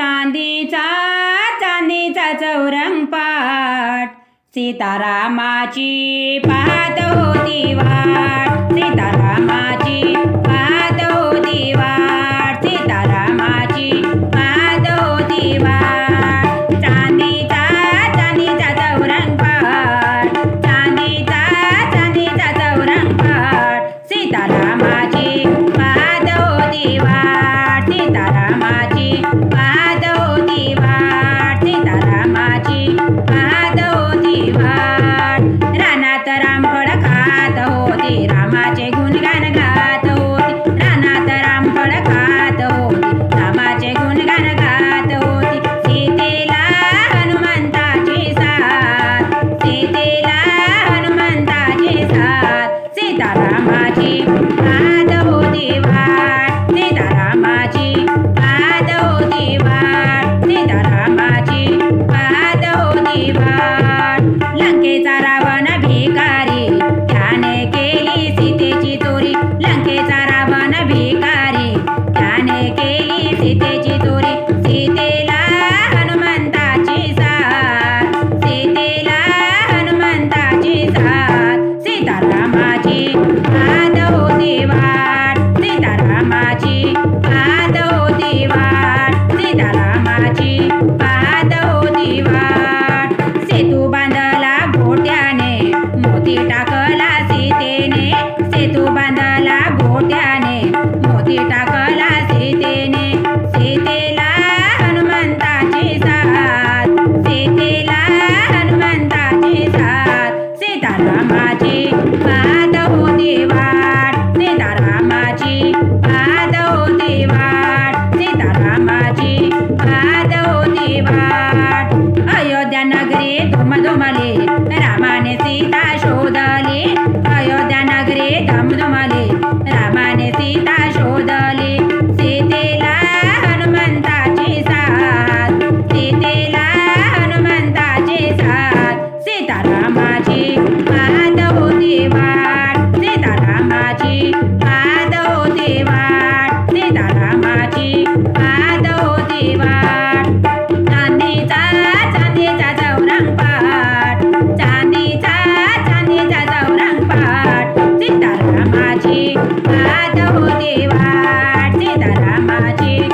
चांदीचा चांदीचा चौरंग पाट सीतारामाची पाहत होती वाट. Ramaji. देवाची पाहत होती वाट. सेतू बांधला घोट्याने मोती टाकला सीतेने. सेतू बांधला मोती टाकला सीतेने. सीतेला हनुमंताची साथ सीतेला हनुमंताची साथ. होती वाटे दादा माझी.